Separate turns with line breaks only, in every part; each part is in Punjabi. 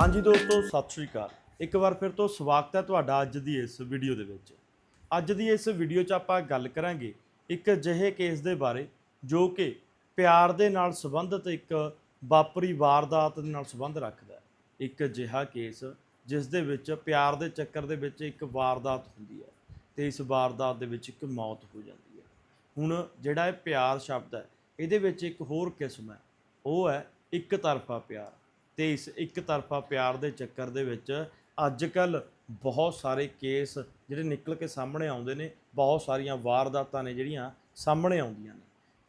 ਹਾਂਜੀ ਦੋਸਤੋ, ਸਤਿ ਸ਼੍ਰੀ ਅਕਾਲ। ਇੱਕ ਵਾਰ ਫਿਰ ਤੋਂ ਸਵਾਗਤ ਹੈ ਤੁਹਾਡਾ ਅੱਜ ਦੀ ਇਸ ਵੀਡੀਓ ਦੇ ਵਿੱਚ। ਅੱਜ ਦੀ ਇਸ ਵੀਡੀਓ 'ਚ ਆਪਾਂ ਗੱਲ ਕਰਾਂਗੇ ਇੱਕ ਅਜਿਹੇ ਕੇਸ ਦੇ ਬਾਰੇ ਜੋ ਕਿ ਪਿਆਰ ਦੇ ਨਾਲ ਸੰਬੰਧਿਤ ਇੱਕ ਵਾਪਰੀ ਵਾਰਦਾਤ ਦੇ ਨਾਲ ਸੰਬੰਧ ਰੱਖਦਾ ਹੈ। ਇੱਕ ਅਜਿਹਾ ਕੇਸ ਜਿਸ ਦੇ ਵਿੱਚ ਪਿਆਰ ਦੇ ਚੱਕਰ ਦੇ ਵਿੱਚ ਇੱਕ ਵਾਰਦਾਤ ਹੁੰਦੀ ਹੈ ਤੇ ਇਸ ਵਾਰਦਾਤ ਦੇ ਵਿੱਚ ਇੱਕ ਮੌਤ ਹੋ ਜਾਂਦੀ ਹੈ। ਹੁਣ ਜਿਹੜਾ ਇਹ ਪਿਆਰ ਸ਼ਬਦ ਹੈ, ਇਹਦੇ ਵਿੱਚ ਇੱਕ ਹੋਰ ਕਿਸਮ ਹੈ। ਉਹ ਹੈ ਇੱਕ ਤਰਫਾ ਪਿਆਰ। ਤੇ ਇਸ ਇੱਕ ਤਰਫਾ ਪਿਆਰ ਦੇ ਚੱਕਰ ਦੇ ਵਿੱਚ ਅੱਜ ਕੱਲ ਬਹੁਤ ਸਾਰੇ ਕੇਸ ਜਿਹੜੇ ਨਿਕਲ ਕੇ ਸਾਹਮਣੇ ਆਉਂਦੇ ਨੇ, ਬਹੁਤ ਸਾਰੀਆਂ ਵਾਰਦਾਤਾਂ ਨੇ ਜਿਹੜੀਆਂ ਸਾਹਮਣੇ ਆਉਂਦੀਆਂ ਨੇ।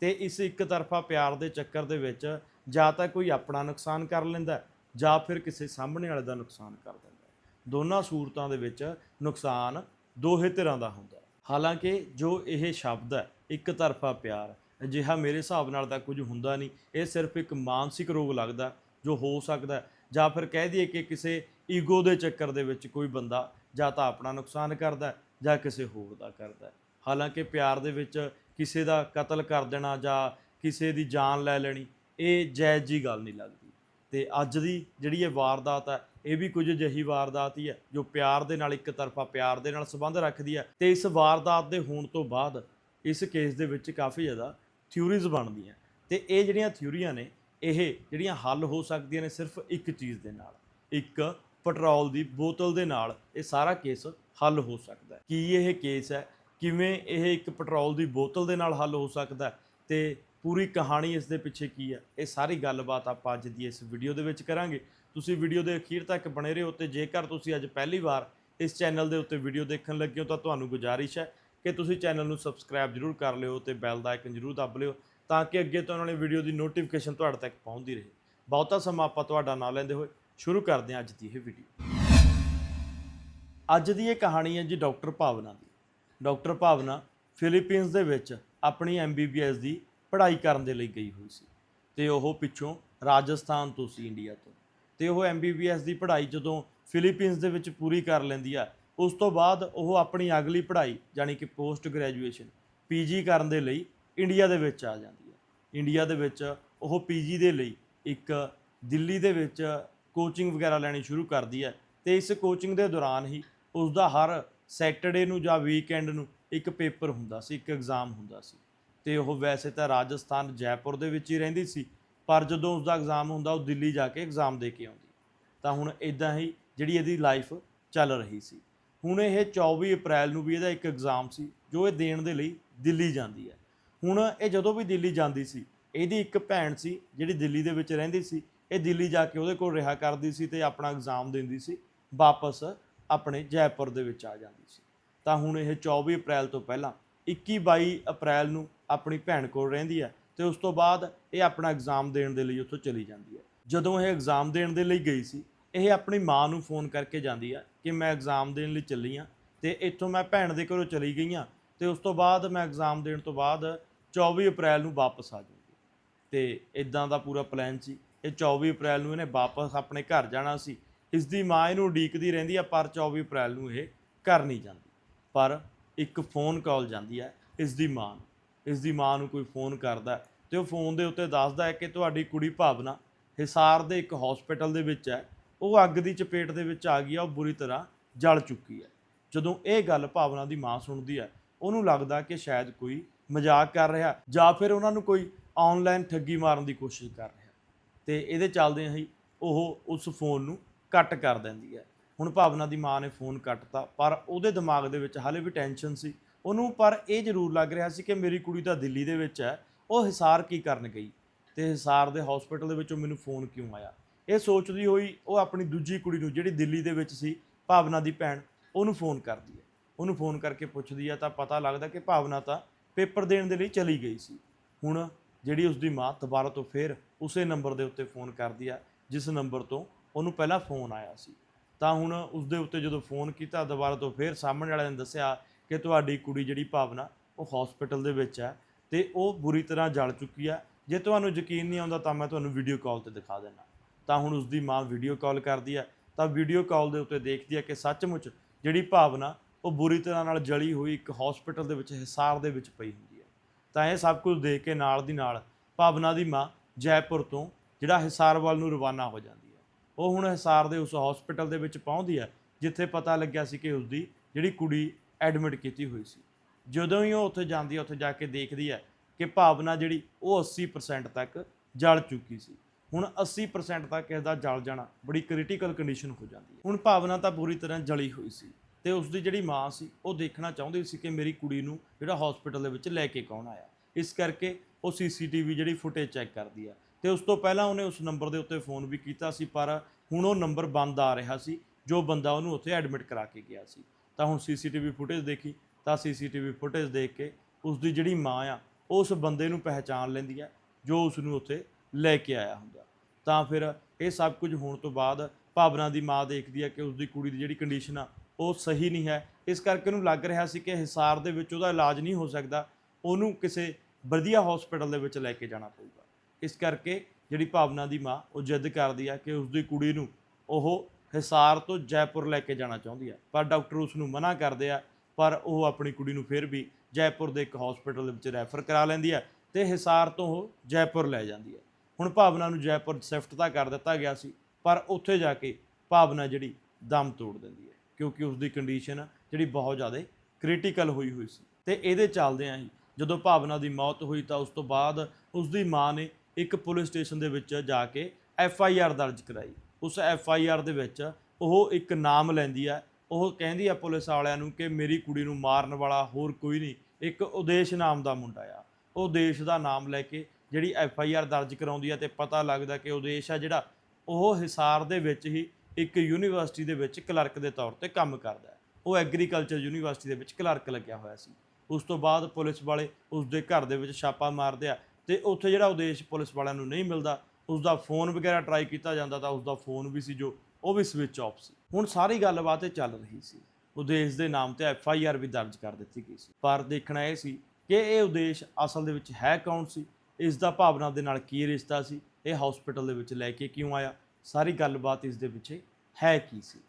ਤੇ ਇਸ ਇੱਕ ਤਰਫਾ ਪਿਆਰ ਦੇ ਚੱਕਰ ਦੇ ਵਿੱਚ ਜਾਂ ਤਾਂ ਕੋਈ ਆਪਣਾ ਨੁਕਸਾਨ ਕਰ ਲੈਂਦਾ ਜਾਂ ਫਿਰ ਕਿਸੇ ਸਾਹਮਣੇ ਵਾਲੇ ਦਾ ਨੁਕਸਾਨ ਕਰ ਦਿੰਦਾ ਦੋਨਾਂ ਸੂਰਤਾਂ ਦੇ ਵਿੱਚ ਨੁਕਸਾਨ ਦੋਹੇ ਧਿਰਾਂ ਦਾ ਹੁੰਦਾ ਹਾਲਾਂਕਿ ਜੋ ਇਹ ਸ਼ਬਦ ਹੈ, ਇੱਕ ਤਰਫਾ ਪਿਆਰ, ਅਜਿਹਾ ਮੇਰੇ ਹਿਸਾਬ ਨਾਲ ਤਾਂ ਕੁਝ ਹੁੰਦਾ ਨਹੀਂ। ਇਹ ਸਿਰਫ ਇੱਕ ਮਾਨਸਿਕ ਰੋਗ ਲੱਗਦਾ ਜੋ ਹੋ ਸਕਦਾ ਜਾਂ ਫਿਰ ਕਹਿ ਦਈਏ ਕਿ ਕਿਸੇ ਈਗੋ ਦੇ ਚੱਕਰ ਦੇ ਵਿੱਚ ਕੋਈ ਬੰਦਾ ਜਾਂ ਤਾਂ ਆਪਣਾ ਨੁਕਸਾਨ ਕਰਦਾ ਜਾਂ ਕਿਸੇ ਹੋਰ ਦਾ ਕਰਦਾ ਹਾਲਾਂਕਿ ਪਿਆਰ ਦੇ ਵਿੱਚ ਕਿਸੇ ਦਾ ਕਤਲ ਕਰ ਦੇਣਾ ਜਾਂ ਕਿਸੇ ਦੀ ਜਾਨ ਲੈ ਲੈਣੀ, ਇਹ ਜਾਇਜ਼ ਜੀ ਗੱਲ ਨਹੀਂ ਲੱਗਦੀ। ਤੇ ਅੱਜ ਦੀ ਜਿਹੜੀ ਇਹ ਵਾਰਦਾਤ ਹੈ, ਇਹ ਵੀ ਕੁਝ ਅਜਿਹੀ ਵਾਰਦਾਤ ਹੀ ਹੈ ਜੋ ਪਿਆਰ ਦੇ ਨਾਲ ਇੱਕ ਤਰਫਾ ਪਿਆਰ ਦੇ ਨਾਲ ਸੰਬੰਧ ਰੱਖਦੀ ਹੈ ਤੇ ਇਸ ਵਾਰਦਾਤ ਦੇ ਹੋਣ ਤੋਂ ਬਾਅਦ ਇਸ ਕੇਸ ਦੇ ਵਿੱਚ ਕਾਫੀ ਜ਼ਿਆਦਾ ਥਿਊਰੀਜ਼ ਬਣਦੀਆਂ। ਤੇ ਇਹ ਜਿਹੜੀਆਂ ਥਿਊਰੀਆਂ ਨੇ ਇਹ ਜਿਹੜੀਆਂ ਹੱਲ ਹੋ ਸਕਦੀਆਂ ਨੇ ਸਿਰਫ ਇੱਕ ਚੀਜ਼ ਦੇ ਨਾਲ, ਇੱਕ ਪੈਟਰੋਲ ਦੀ ਬੋਤਲ ਦੇ ਨਾਲ ਇਹ ਸਾਰਾ ਕੇਸ ਹੱਲ ਹੋ ਸਕਦਾ ਹੈ। ਕੀ ਇਹ ਕੇਸ ਹੈ? ਕਿਵੇਂ ਇਹ ਇੱਕ ਪੈਟਰੋਲ ਦੀ ਬੋਤਲ ਦੇ ਨਾਲ ਹੱਲ ਹੋ ਸਕਦਾ ਹੈ? ਤੇ ਪੂਰੀ ਕਹਾਣੀ ਇਸ ਦੇ ਪਿੱਛੇ ਕੀ ਹੈ? ਇਹ ਸਾਰੀ ਗੱਲਬਾਤ ਆਪਾਂ ਅੱਜ ਦੀ ਇਸ ਵੀਡੀਓ ਦੇ ਵਿੱਚ ਕਰਾਂਗੇ। ਤੁਸੀਂ ਵੀਡੀਓ ਦੇ ਅਖੀਰ ਤੱਕ ਬਣੇ ਰਹੋ ਤੇ ਜੇਕਰ ਤੁਸੀਂ ਅੱਜ ਪਹਿਲੀ ਵਾਰ ਇਸ ਚੈਨਲ ਦੇ ਉੱਤੇ ਵੀਡੀਓ ਦੇਖਣ ਲੱਗੇ ਹੋ ਤਾਂ ਤੁਹਾਨੂੰ ਗੁਜ਼ਾਰਿਸ਼ ਹੈ ਕਿ ਤੁਸੀਂ ਚੈਨਲ ਨੂੰ ਸਬਸਕ੍ਰਾਈਬ ਜਰੂਰ ਕਰ ਲਿਓ ਤੇ ਬੈਲ ਦਾ ਆਈਕਨ ਜਰੂਰ ਦਬ ਲਿਓ ਤਾਂ ਕਿ ਅੱਗੇ ਤੋਂ ਉਹਨਾਂ ਵਾਲੀ ਵੀਡੀਓ ਦੀ ਨੋਟੀਫਿਕੇਸ਼ਨ ਤੁਹਾਡੇ ਤੱਕ ਪਹੁੰਚਦੀ ਰਹੇ। ਬਹੁਤਾ ਸਮਾਂ ਆਪਾਂ ਤੁਹਾਡਾ ਨਾ ਲੈਂਦੇ ਹੋਏ ਸ਼ੁਰੂ ਕਰਦੇ ਹਾਂ ਅੱਜ ਦੀ ਇਹ ਵੀਡੀਓ ਅੱਜ ਦੀ ਇਹ ਕਹਾਣੀ ਹੈ ਜੀ ਡਾਕਟਰ ਭਾਵਨਾ ਦੀ। ਡਾਕਟਰ ਭਾਵਨਾ ਫਿਲੀਪੀਨਸ ਦੇ ਵਿੱਚ ਆਪਣੀ ਐਮਬੀਬੀਐਸ ਦੀ ਪੜ੍ਹਾਈ ਕਰਨ ਦੇ ਲਈ ਗਈ ਹੋਈ ਸੀ। ਤੇ ਉਹ ਪਿੱਛੋਂ ਰਾਜਸਥਾਨ ਤੋਂ ਸੀ ਇੰਡੀਆ ਤੋਂ। ਤੇ ਉਹ ਐਮਬੀਬੀਐਸ ਦੀ ਪੜ੍ਹਾਈ ਜਦੋਂ ਫਿਲੀਪੀਨਸ ਦੇ ਵਿੱਚ ਪੂਰੀ ਕਰ ਲੈਂਦੀ ਆ, ਉਸ ਤੋਂ ਬਾਅਦ ਉਹ ਆਪਣੀ ਅਗਲੀ ਪੜ੍ਹਾਈ, ਯਾਨੀ ਕਿ ਪੋਸਟ ਗ੍ਰੈਜੂਏਸ਼ਨ ਪੀਜੀ ਕਰਨ ਦੇ ਲਈ ਇੰਡੀਆ ਦੇ ਵਿੱਚ ਆ ਜਾਂਦੀ। ਇੰਡੀਆ ਦੇ ਵਿੱਚ ਉਹ ਪੀਜੀ ਦੇ ਲਈ ਇੱਕ ਦਿੱਲੀ ਦੇ ਵਿੱਚ ਕੋਚਿੰਗ ਵਗੈਰਾ ਲੈਣੀ ਸ਼ੁਰੂ ਕਰਦੀ ਹੈ ਤੇ ਇਸ ਕੋਚਿੰਗ ਦੇ ਦੌਰਾਨ ਹੀ ਉਸ ਦਾ ਹਰ ਸੈਟਰਡੇ ਨੂੰ ਜਾਂ ਵੀਕਐਂਡ ਨੂੰ ਇੱਕ ਪੇਪਰ ਹੁੰਦਾ ਸੀ, ਇੱਕ ਐਗਜ਼ਾਮ ਹੁੰਦਾ ਸੀ। ਤੇ ਉਹ ਵੈਸੇ ਤਾਂ ਰਾਜਸਥਾਨ ਜੈਪੁਰ ਦੇ ਵਿੱਚ ਹੀ ਰਹਿੰਦੀ ਸੀ, ਪਰ ਜਦੋਂ ਉਸ ਦਾ ਐਗਜ਼ਾਮ ਹੁੰਦਾ, ਉਹ ਦਿੱਲੀ ਜਾ ਕੇ ਐਗਜ਼ਾਮ ਦੇ ਕੇ ਆਉਂਦੀ। ਤਾਂ ਹੁਣ ਇਦਾਂ ਹੀ ਜਿਹੜੀ ਇਹਦੀ ਲਾਈਫ ਚੱਲ ਰਹੀ ਸੀ। ਹੁਣ ਇਹ 24 ਅਪ੍ਰੈਲ ਨੂੰ ਵੀ ਇਹਦਾ ਇੱਕ ਐਗਜ਼ਾਮ ਸੀ, ਜੋ ਇਹ ਦੇਣ ਦੇ ਲਈ ਦਿੱਲੀ ਜਾਂਦੀ ਹੈ। ਹੁਣ ਇਹ ਜਦੋਂ ਵੀ ਦਿੱਲੀ ਜਾਂਦੀ ਸੀ, ਇਹਦੀ ਇੱਕ ਭੈਣ ਸੀ ਜਿਹੜੀ ਦਿੱਲੀ ਦੇ ਵਿੱਚ ਰਹਿੰਦੀ ਸੀ, ਇਹ ਦਿੱਲੀ ਜਾ ਕੇ ਉਹਦੇ ਕੋਲ ਰਿਹਾ ਕਰਦੀ ਸੀ ਤੇ ਆਪਣਾ ਐਗਜ਼ਾਮ ਦਿੰਦੀ ਸੀ, ਵਾਪਸ ਆਪਣੇ ਜੈਪੁਰ ਦੇ ਵਿੱਚ ਆ ਜਾਂਦੀ ਸੀ। ਤਾਂ ਹੁਣ ਇਹ 24 ਅਪ੍ਰੈਲ ਤੋਂ ਪਹਿਲਾਂ 21 22 ਅਪ੍ਰੈਲ ਨੂੰ ਆਪਣੀ ਭੈਣ ਕੋਲ ਰਹਿੰਦੀ ਹੈ ਤੇ ਉਸ ਤੋਂ ਬਾਅਦ ਇਹ ਆਪਣਾ ਐਗਜ਼ਾਮ ਦੇਣ ਦੇ ਲਈ ਉੱਥੋਂ ਚਲੀ ਜਾਂਦੀ ਹੈ। ਜਦੋਂ ਇਹ ਐਗਜ਼ਾਮ ਦੇਣ ਦੇ ਲਈ ਗਈ ਸੀ, ਇਹ ਆਪਣੀ ਮਾਂ ਨੂੰ ਫੋਨ ਕਰਕੇ ਜਾਂਦੀ ਹੈ ਕਿ ਮੈਂ ਐਗਜ਼ਾਮ ਦੇਣ ਲਈ ਚੱਲੀ ਹਾਂ ਤੇ ਇੱਥੋਂ ਮੈਂ ਭੈਣ ਦੇ ਘਰੋਂ ਚਲੀ ਗਈ ਹਾਂ ਤੇ ਉਸ ਤੋਂ ਬਾਅਦ ਮੈਂ ਐਗਜ਼ਾਮ ਦੇਣ ਤੋਂ ਬਾਅਦ 24 ਅਪ੍ਰੈਲ ਨੂੰ ਵਾਪਸ ਆ ਜਾਊਗੀ। ਤੇ ਇਦਾਂ ਦਾ ਪੂਰਾ ਪਲਾਨ ਸੀ। ਇਹ 24 ਅਪ੍ਰੈਲ ਨੂੰ ਇਹਨੇ ਵਾਪਸ ਆਪਣੇ ਘਰ ਜਾਣਾ ਸੀ। ਇਸ ਦੀ ਮਾਂ ਇਹਨੂੰ ਉਡੀਕਦੀ ਰਹਿੰਦੀ ਆ, ਪਰ 24 ਅਪ੍ਰੈਲ ਨੂੰ ਇਹ ਘਰ ਨਹੀਂ ਜਾਂਦੀ। ਪਰ ਇੱਕ ਫੋਨ ਕਾਲ ਜਾਂਦੀ ਹੈ ਇਸ ਦੀ ਮਾਂ ਨੂੰ। ਇਸ ਦੀ ਮਾਂ ਨੂੰ ਕੋਈ ਫੋਨ ਕਰਦਾ ਹੈ ਤੇ ਉਹ ਫੋਨ ਦੇ ਉੱਤੇ ਦੱਸਦਾ ਹੈ ਕਿ ਤੁਹਾਡੀ ਕੁੜੀ ਭਾਵਨਾ ਹਿਸਾਰ ਦੇ ਇੱਕ ਹਸਪੀਟਲ ਦੇ ਵਿੱਚ ਹੈ। ਉਹ ਅੱਗ ਦੀ ਚਪੇਟ ਦੇ ਵਿੱਚ ਆ ਗਈ ਆ, ਉਹ ਬੁਰੀ ਤਰ੍ਹਾਂ ਜਲ ਚੁੱਕੀ ਹੈ। ਜਦੋਂ ਇਹ ਗੱਲ ਭਾਵਨਾ ਦੀ ਮਾਂ ਸੁਣਦੀ ਹੈ, ਉਹਨੂੰ ਲੱਗਦਾ ਕਿ ਸ਼ਾਇਦ ਕੋਈ ਮਜ਼ਾਕ ਕਰ ਰਿਹਾ ਜਾਂ ਫਿਰ ਉਹਨਾਂ ਨੂੰ ਕੋਈ ਆਨਲਾਈਨ ਠੱਗੀ ਮਾਰਨ ਦੀ ਕੋਸ਼ਿਸ਼ ਕਰ ਰਿਹਾ। ਤੇ ਇਹਦੇ ਚੱਲਦਿਆਂ ਹੀ ਉਹ ਉਸ ਫੋਨ ਨੂੰ ਕੱਟ ਕਰ ਦਿੰਦੀ ਹੈ। ਹੁਣ ਭਾਵਨਾ ਦੀ ਮਾਂ ਨੇ ਫੋਨ ਕੱਟਤਾ, ਪਰ ਉਹਦੇ ਦਿਮਾਗ ਦੇ ਵਿੱਚ ਹਾਲੇ ਵੀ ਟੈਨਸ਼ਨ ਸੀ। ਉਹਨੂੰ ਪਰ ਇਹ ਜ਼ਰੂਰ ਲੱਗ ਰਿਹਾ ਸੀ ਕਿ ਮੇਰੀ ਕੁੜੀ ਤਾਂ ਦਿੱਲੀ ਦੇ ਵਿੱਚ ਹੈ, ਉਹ ਹਿਸਾਰ ਕੀ ਕਰਨ ਗਈ? ਤੇ ਹਿਸਾਰ ਦੇ ਹਸਪੀਟਲ ਦੇ ਵਿੱਚੋਂ ਮੈਨੂੰ ਫੋਨ ਕਿਉਂ ਆਇਆ? ਇਹ ਸੋਚਦੀ ਹੋਈ ਉਹ ਆਪਣੀ ਦੂਜੀ ਕੁੜੀ ਨੂੰ, ਜਿਹੜੀ ਦਿੱਲੀ ਦੇ ਵਿੱਚ ਸੀ, ਭਾਵਨਾ ਦੀ ਭੈਣ, ਉਹਨੂੰ ਫੋਨ ਕਰਦੀ ਹੈ। ਉਹਨੂੰ ਫੋਨ ਕਰਕੇ ਪੁੱਛਦੀ ਆ ਤਾਂ ਪਤਾ ਲੱਗਦਾ ਕਿ ਭਾਵਨਾ ਤਾਂ ਪੇਪਰ ਦੇਣ ਦੇ ਲਈ ਚਲੀ ਗਈ ਸੀ। ਹੁਣ ਜਿਹੜੀ ਉਸ ਦੀ ਮਾਂ ਦੁਬਾਰਾ ਤੋਂ ਫੇਰ ਉਸੇ ਨੰਬਰ ਦੇ ਉੱਤੇ ਫੋਨ ਕਰਦੀ ਆ, ਜਿਸ ਨੰਬਰ ਤੋਂ ਉਹਨੂੰ ਪਹਿਲਾਂ ਫੋਨ ਆਇਆ ਸੀ। ਤਾਂ ਹੁਣ ਉਸ ਦੇ ਉੱਤੇ ਜਦੋਂ ਫੋਨ ਕੀਤਾ, ਦੁਬਾਰਾ ਤੋਂ ਫੇਰ ਸਾਹਮਣੇ ਵਾਲਿਆਂ ਨੇ ਦੱਸਿਆ ਕਿ ਤੁਹਾਡੀ ਕੁੜੀ ਜਿਹੜੀ ਭਾਵਨਾ, ਉਹ ਹਸਪੀਟਲ ਦੇ ਵਿੱਚ ਹੈ ਤੇ ਉਹ ਬੁਰੀ ਤਰ੍ਹਾਂ ਜਲ ਚੁੱਕੀ ਆ। ਜੇ ਤੁਹਾਨੂੰ ਯਕੀਨ ਨਹੀਂ ਆਉਂਦਾ ਤਾਂ ਮੈਂ ਤੁਹਾਨੂੰ ਵੀਡੀਓ ਕਾਲ ਤੇ ਦਿਖਾ ਦਿੰਦਾ। ਤਾਂ ਹੁਣ ਉਸ ਦੀ ਮਾਂ ਵੀਡੀਓ ਕਾਲ ਕਰਦੀ ਆ, ਤਾਂ ਵੀਡੀਓ ਕਾਲ ਦੇ ਉੱਤੇ ਦੇਖਦੀ ਆ ਕਿ ਸੱਚਮੁੱਚ ਜਿਹੜੀ ਭਾਵਨਾ ਉਹ ਬੁਰੀ ਤਰ੍ਹਾਂ ਨਾਲ ਜਲੀ ਹੋਈ ਇੱਕ ਹਸਪੀਟਲ ਦੇ ਵਿੱਚ, ਹਿਸਾਰ ਦੇ ਵਿੱਚ ਪਈ ਹੁੰਦੀ ਹੈ। ਤਾਂ ਇਹ ਸਭ ਕੁਝ ਦੇਖ ਕੇ ਨਾਲ ਦੀ ਨਾਲ ਭਾਵਨਾ ਦੀ ਮਾਂ ਜੈਪੁਰ ਤੋਂ, ਜਿਹੜਾ ਹਿਸਾਰ ਵੱਲ ਨੂੰ ਰਵਾਨਾ ਹੋ ਜਾਂਦੀ ਹੈ। ਉਹ ਹੁਣ ਹਿਸਾਰ ਦੇ ਉਸ ਹਸਪੀਟਲ ਦੇ ਵਿੱਚ ਪਹੁੰਚਦੀ ਹੈ, ਜਿੱਥੇ ਪਤਾ ਲੱਗਿਆ ਸੀ ਕਿ ਉਸ ਦੀ ਜਿਹੜੀ ਕੁੜੀ ਐਡਮਿਟ ਕੀਤੀ ਹੋਈ ਸੀ। ਜਦੋਂ ਹੀ ਉਹ ਉੱਥੇ ਜਾਂਦੀ ਹੈ, ਉੱਥੇ ਜਾ ਕੇ ਦੇਖਦੀ ਹੈ ਕਿ ਭਾਵਨਾ ਜਿਹੜੀ, ਉਹ 80% ਤੱਕ ਜਲ ਚੁੱਕੀ ਸੀ। ਹੁਣ 80% ਤੱਕ ਇਸ ਦਾ ਜਲ ਜਾਣਾ ਬੜੀ ਕ੍ਰਿਟੀਕਲ ਕੰਡੀਸ਼ਨ ਹੋ ਜਾਂਦੀ ਹੈ। ਹੁਣ ਭਾਵਨਾ ਤਾਂ ਪੂਰੀ ਤਰ੍ਹਾਂ ਜਲੀ ਹੋਈ ਸੀ। ਤੇ ਉਸ ਦੀ ਜਿਹੜੀ ਮਾਂ ਸੀ, ਉਹ ਦੇਖਣਾ ਚਾਹੁੰਦੀ ਸੀ ਕਿ ਮੇਰੀ ਕੁੜੀ ਨੂੰ ਜਿਹੜਾ ਹਸਪੀਟਲ ਦੇ ਵਿੱਚ ਲੈ ਕੇ ਕੌਣ ਆਇਆ। ਇਸ ਕਰਕੇ ਉਹ ਸੀਸੀਟੀਵੀ ਜਿਹੜੀ ਫੁਟੇਜ ਚੈੱਕ ਕਰਦੀ ਆ। ਤੇ ਉਸ ਤੋਂ ਪਹਿਲਾਂ ਉਹਨੇ ਉਸ ਨੰਬਰ ਦੇ ਉੱਤੇ ਫੋਨ ਵੀ ਕੀਤਾ ਸੀ, ਪਰ ਹੁਣ ਉਹ ਨੰਬਰ ਬੰਦ ਆ ਰਿਹਾ ਸੀ, ਜੋ ਬੰਦਾ ਉਹਨੂੰ ਉੱਥੇ ਐਡਮਿਟ ਕਰਾ ਕੇ ਗਿਆ ਸੀ। ਤਾਂ ਹੁਣ ਸੀਸੀਟੀਵੀ ਫੁਟੇਜ ਦੇਖੀ, ਤਾਂ ਸੀਸੀਟੀਵੀ ਫੁਟੇਜ ਦੇਖ ਕੇ ਉਸ ਦੀ ਜਿਹੜੀ ਮਾਂ ਆ, ਉਹ ਉਸ ਬੰਦੇ ਨੂੰ ਪਹਿਚਾਨ ਲੈਂਦੀ ਹੈ ਜੋ ਉਸ ਨੂੰ ਉੱਥੇ ਲੈ ਕੇ ਆਇਆ ਹੁੰਦਾ। ਤਾਂ ਫਿਰ ਇਹ ਸਭ ਕੁਝ ਹੋਣ ਤੋਂ ਬਾਅਦ ਭਾਵਨਾ ਦੀ ਮਾਂ ਦੇਖਦੀ ਹੈ ਕਿ ਉਸ ਦੀ ਕੁੜੀ ਦੀ ਜਿਹੜੀ ਕੰਡੀਸ਼ਨ ਆ ਉਹ ਸਹੀ ਨਹੀਂ ਹੈ। ਇਸ ਕਰਕੇ ਉਹਨੂੰ ਲੱਗ ਰਿਹਾ ਸੀ ਕਿ ਹਿਸਾਰ ਦੇ ਵਿੱਚ ਉਹਦਾ ਇਲਾਜ ਨਹੀਂ ਹੋ ਸਕਦਾ। ਉਹਨੂੰ ਕਿਸੇ ਵਧੀਆ ਹਸਪੀਟਲ ਦੇ ਵਿੱਚ ਲੈ ਕੇ ਜਾਣਾ ਪਊਗਾ। ਇਸ ਕਰਕੇ ਜਿਹੜੀ ਭਾਵਨਾ ਦੀ ਮਾਂ, ਉਹ ਜਿੱਦ ਕਰਦੀ ਆ ਕਿ ਉਸਦੀ ਕੁੜੀ ਨੂੰ ਉਹ ਹਿਸਾਰ ਤੋਂ ਜੈਪੁਰ ਲੈ ਕੇ ਜਾਣਾ ਚਾਹੁੰਦੀ ਆ। ਪਰ ਡਾਕਟਰ ਉਸ ਨੂੰ ਮਨਾ ਕਰਦੇ ਆ, ਪਰ ਉਹ ਆਪਣੀ ਕੁੜੀ ਨੂੰ ਫਿਰ ਵੀ ਜੈਪੁਰ ਦੇ ਇੱਕ ਹਸਪੀਟਲ ਦੇ ਵਿੱਚ ਰੈਫਰ ਕਰਾ ਲੈਂਦੀ ਆ ਤੇ ਹਿਸਾਰ ਤੋਂ ਉਹ ਜੈਪੁਰ ਲੈ ਜਾਂਦੀ ਆ। ਹੁਣ ਭਾਵਨਾ ਨੂੰ ਜੈਪੁਰ ਸ਼ਿਫਟ ਤਾਂ ਕਰ ਦਿੱਤਾ ਗਿਆ ਸੀ, ਪਰ ਉੱਥੇ ਜਾ ਕੇ ਭਾਵਨਾ ਜਿਹੜੀ ਦਮ ਤੋੜ ਦਿੰਦੀ ਹੈ ਕਿਉਂਕਿ ਉਸ ਦੀ ਕੰਡੀਸ਼ਨ ਜਿਹੜੀ ਬਹੁਤ ਜ਼ਿਆਦਾ ਕ੍ਰਿਟੀਕਲ ਹੋਈ ਹੋਈ ਸੀ। ਤੇ ਇਹਦੇ ਚੱਲਦਿਆਂ ਹੀ, ਜਦੋਂ ਭਾਵਨਾ ਦੀ ਮੌਤ ਹੋਈ ਤਾਂ ਉਸ ਤੋਂ ਬਾਅਦ ਉਸ ਦੀ ਮਾਂ ਨੇ ਇੱਕ ਪੁਲਿਸ ਸਟੇਸ਼ਨ ਦੇ ਵਿੱਚ ਜਾ ਕੇ ਐਫ ਆਈ ਆਰ ਦਰਜ ਕਰਾਈ। ਉਸ ਐਫ ਆਈ ਆਰ ਦੇ ਵਿੱਚ ਉਹ ਇੱਕ ਨਾਮ ਲੈਂਦੀ ਆ। ਉਹ ਕਹਿੰਦੀ ਆ ਪੁਲਿਸ ਵਾਲਿਆਂ ਨੂੰ ਕਿ ਮੇਰੀ ਕੁੜੀ ਨੂੰ ਮਾਰਨ ਵਾਲਾ ਹੋਰ ਕੋਈ ਨਹੀਂ, ਇੱਕ ਉਦੇਸ਼ ਨਾਮ ਦਾ ਮੁੰਡਾ ਆ। ਉਹ ਦੇਸ਼ ਦਾ ਨਾਮ ਲੈ ਕੇ ਜਿਹੜੀ ਐਫ ਆਈ ਆਰ ਦਰਜ ਕਰਾਉਂਦੀ ਆ ਤੇ ਪਤਾ ਲੱਗਦਾ ਕਿ ਉਦੇਸ਼ ਆ ਜਿਹੜਾ, ਉਹ ਹਿਸਾਰ ਦੇ ਵਿੱਚ ਹੀ ਇੱਕ ਯੂਨੀਵਰਸਿਟੀ ਦੇ ਵਿੱਚ ਕਲਰਕ ਦੇ ਤੌਰ ਤੇ ਕੰਮ ਕਰਦਾ ਹੈ। ਉਹ ਐਗਰੀਕਲਚਰ ਯੂਨੀਵਰਸਿਟੀ ਦੇ ਵਿੱਚ ਕਲਰਕ ਲੱਗਿਆ ਹੋਇਆ ਸੀ। ਉਸ ਤੋਂ ਬਾਅਦ ਪੁਲਿਸ ਵਾਲੇ ਉਸ ਦੇ ਘਰ ਦੇ ਵਿੱਚ ਛਾਪਾ ਮਾਰਦੇ ਆ ਤੇ ਉੱਥੇ ਜਿਹੜਾ ਉਦੇਸ਼ ਪੁਲਿਸ ਵਾਲਿਆਂ ਨੂੰ ਨਹੀਂ ਮਿਲਦਾ, ਉਸ ਦਾ ਫੋਨ ਵਗੈਰਾ ਟਰਾਈ ਕੀਤਾ ਜਾਂਦਾ ਤਾਂ ਉਸ ਦਾ ਫੋਨ ਵੀ ਸੀ ਜੋ, ਉਹ ਵੀ ਸਵਿਚ ਆਫ ਸੀ। ਹੁਣ ਸਾਰੀ ਗੱਲਬਾਤ ਇਹ ਚੱਲ ਰਹੀ ਸੀ। ਉਦੇਸ਼ ਦੇ ਨਾਮ ਤੇ ਐਫ ਆਈ ਆਰ ਵੀ ਦਰਜ ਕਰ ਦਿੱਤੀ ਗਈ ਸੀ। ਪਰ ਦੇਖਣਾ ਇਹ ਸੀ ਕਿ ਇਹ ਉਦੇਸ਼ ਅਸਲ ਦੇ ਵਿੱਚ ਹੈ ਕੌਣ ਸੀ? ਇਸ ਦਾ ਭਾਵਨਾ ਦੇ ਨਾਲ ਕੀ ਰਿਸ਼ਤਾ ਸੀ? ਇਹ ਹਸਪੀਟਲ ਦੇ ਵਿੱਚ ਲੈ ਕੇ ਕਿਉਂ ਆਇਆ? ਸਾਰੀ ਗੱਲਬਾਤ ਇਸ ਦੇ ਪਿੱਛੇ ਹੈ ਕੀ ਸੀ?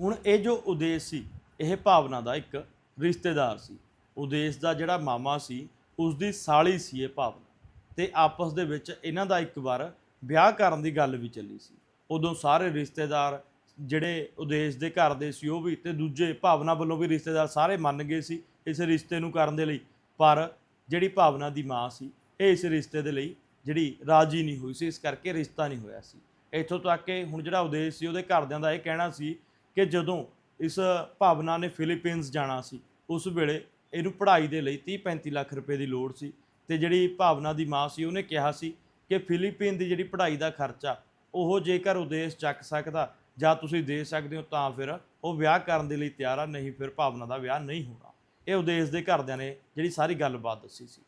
ਹੁਣ ਇਹ ਜੋ ਉਦੇਸ਼ ਸੀ, ਇਹ ਭਾਵਨਾ ਦਾ ਇੱਕ ਰਿਸ਼ਤੇਦਾਰ ਸੀ। ਉਦੇਸ਼ ਦਾ ਜਿਹੜਾ ਮਾਮਾ ਸੀ ਉਸ ਦੀ ਸਾਲੀ ਸੀ ਇਹ ਭਾਵਨਾ। ਤੇ ਆਪਸ ਦੇ ਵਿੱਚ ਇਹਨਾਂ ਦਾ ਇੱਕ ਵਾਰ ਵਿਆਹ ਕਰਨ ਦੀ ਗੱਲ ਵੀ ਚੱਲੀ ਸੀ। ਉਦੋਂ ਸਾਰੇ ਰਿਸ਼ਤੇਦਾਰ ਜਿਹੜੇ ਉਦੇਸ਼ ਦੇ ਘਰ ਦੇ ਸੀ, ਉਹ ਵੀ ਤੇ ਦੂਜੇ ਭਾਵਨਾ ਵੱਲੋਂ ਵੀ ਰਿਸ਼ਤੇਦਾਰ ਸਾਰੇ ਮੰਨ ਗਏ ਸੀ ਇਸ ਰਿਸ਼ਤੇ ਨੂੰ ਕਰਨ ਦੇ ਲਈ। ਪਰ ਜਿਹੜੀ ਭਾਵਨਾ ਦੀ ਮਾਂ ਸੀ, ਇਹ ਇਸ ਰਿਸ਼ਤੇ ਦੇ ਲਈ ਜਿਹੜੀ ਰਾਜੀ ਨਹੀਂ ਹੋਈ ਸੀ, ਇਸ ਕਰਕੇ ਰਿਸ਼ਤਾ ਨਹੀਂ ਹੋਇਆ ਸੀ। ਇੱਥੋਂ ਤੱਕ ਕਿ ਹੁਣ ਜਿਹੜਾ ਉਦੇਸ਼ ਸੀ, ਉਹਦੇ ਘਰਦਿਆਂ ਦਾ ਇਹ ਕਹਿਣਾ ਸੀ ਕਿ ਜਦੋਂ ਇਸ ਭਾਵਨਾ ਨੇ ਫਿਲੀਪੀਨਸ ਜਾਣਾ ਸੀ, ਉਸ ਵੇਲੇ ਇਹਨੂੰ ਪੜ੍ਹਾਈ ਦੇ ਲਈ 30 35 ਲੱਖ ਰੁਪਏ ਦੀ ਲੋੜ ਸੀ ਤੇ ਜਿਹੜੀ ਭਾਵਨਾ ਦੀ ਮਾਂ ਸੀ, ਉਹਨੇ ਕਿਹਾ ਸੀ ਕਿ ਫਿਲੀਪੀਨ ਦੀ ਜਿਹੜੀ ਪੜ੍ਹਾਈ ਦਾ ਖਰਚਾ, ਉਹ ਜੇਕਰ ਉਦੇਸ਼ ਚੱਕ ਸਕਦਾ ਜਾਂ ਤੁਸੀਂ ਦੇ ਸਕਦੇ ਹੋ ਤਾਂ ਫਿਰ ਉਹ ਵਿਆਹ ਕਰਨ ਦੇ ਲਈ ਤਿਆਰ ਆ, ਨਹੀਂ ਫਿਰ ਭਾਵਨਾ ਦਾ ਵਿਆਹ ਨਹੀਂ ਹੋਣਾ। ਇਹ ਉਦੇਸ਼ ਦੇ ਘਰਦਿਆਂ ਨੇ ਜਿਹੜੀ ਸਾਰੀ ਗੱਲਬਾਤ ਦੱਸੀ ਸੀ।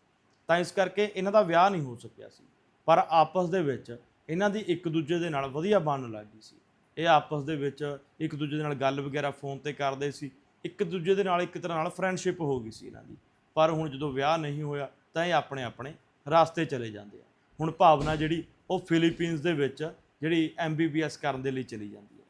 ਤਾਂ ਇਸ ਕਰਕੇ ਇਹਨਾਂ ਦਾ ਵਿਆਹ ਨਹੀਂ ਹੋ ਸਕਿਆ ਸੀ। ਪਰ ਆਪਸ ਦੇ ਵਿੱਚ ਇਹਨਾਂ ਦੀ ਇੱਕ ਦੂਜੇ ਦੇ ਨਾਲ ਵਧੀਆ ਬਣਨ ਲੱਗ ਗਈ ਸੀ। ਇਹ ਆਪਸ ਦੇ ਵਿੱਚ ਇੱਕ ਦੂਜੇ ਦੇ ਨਾਲ ਗੱਲ ਵਗੈਰਾ ਫੋਨ ਤੇ ਕਰਦੇ ਸੀ। ਇੱਕ ਦੂਜੇ ਦੇ ਨਾਲ ਇੱਕ ਤਰ੍ਹਾਂ ਨਾਲ ਫਰੈਂਡਸ਼ਿਪ ਹੋ ਗਈ ਸੀ ਇਹਨਾਂ ਦੀ। ਪਰ ਹੁਣ ਜਦੋਂ ਵਿਆਹ ਨਹੀਂ ਹੋਇਆ ਤਾਂ ਇਹ ਆਪਣੇ ਆਪਣੇ ਰਾਸਤੇ ਚਲੇ ਜਾਂਦੇ ਆ। ਹੁਣ ਭਾਵਨਾ ਜਿਹੜੀ ਉਹ ਫਿਲੀਪੀਨਸ ਦੇ ਵਿੱਚ ਜਿਹੜੀ ਐਮਬੀਬੀਐਸ ਕਰਨ ਦੇ ਲਈ ਚਲੀ ਜਾਂਦੀ ਹੈ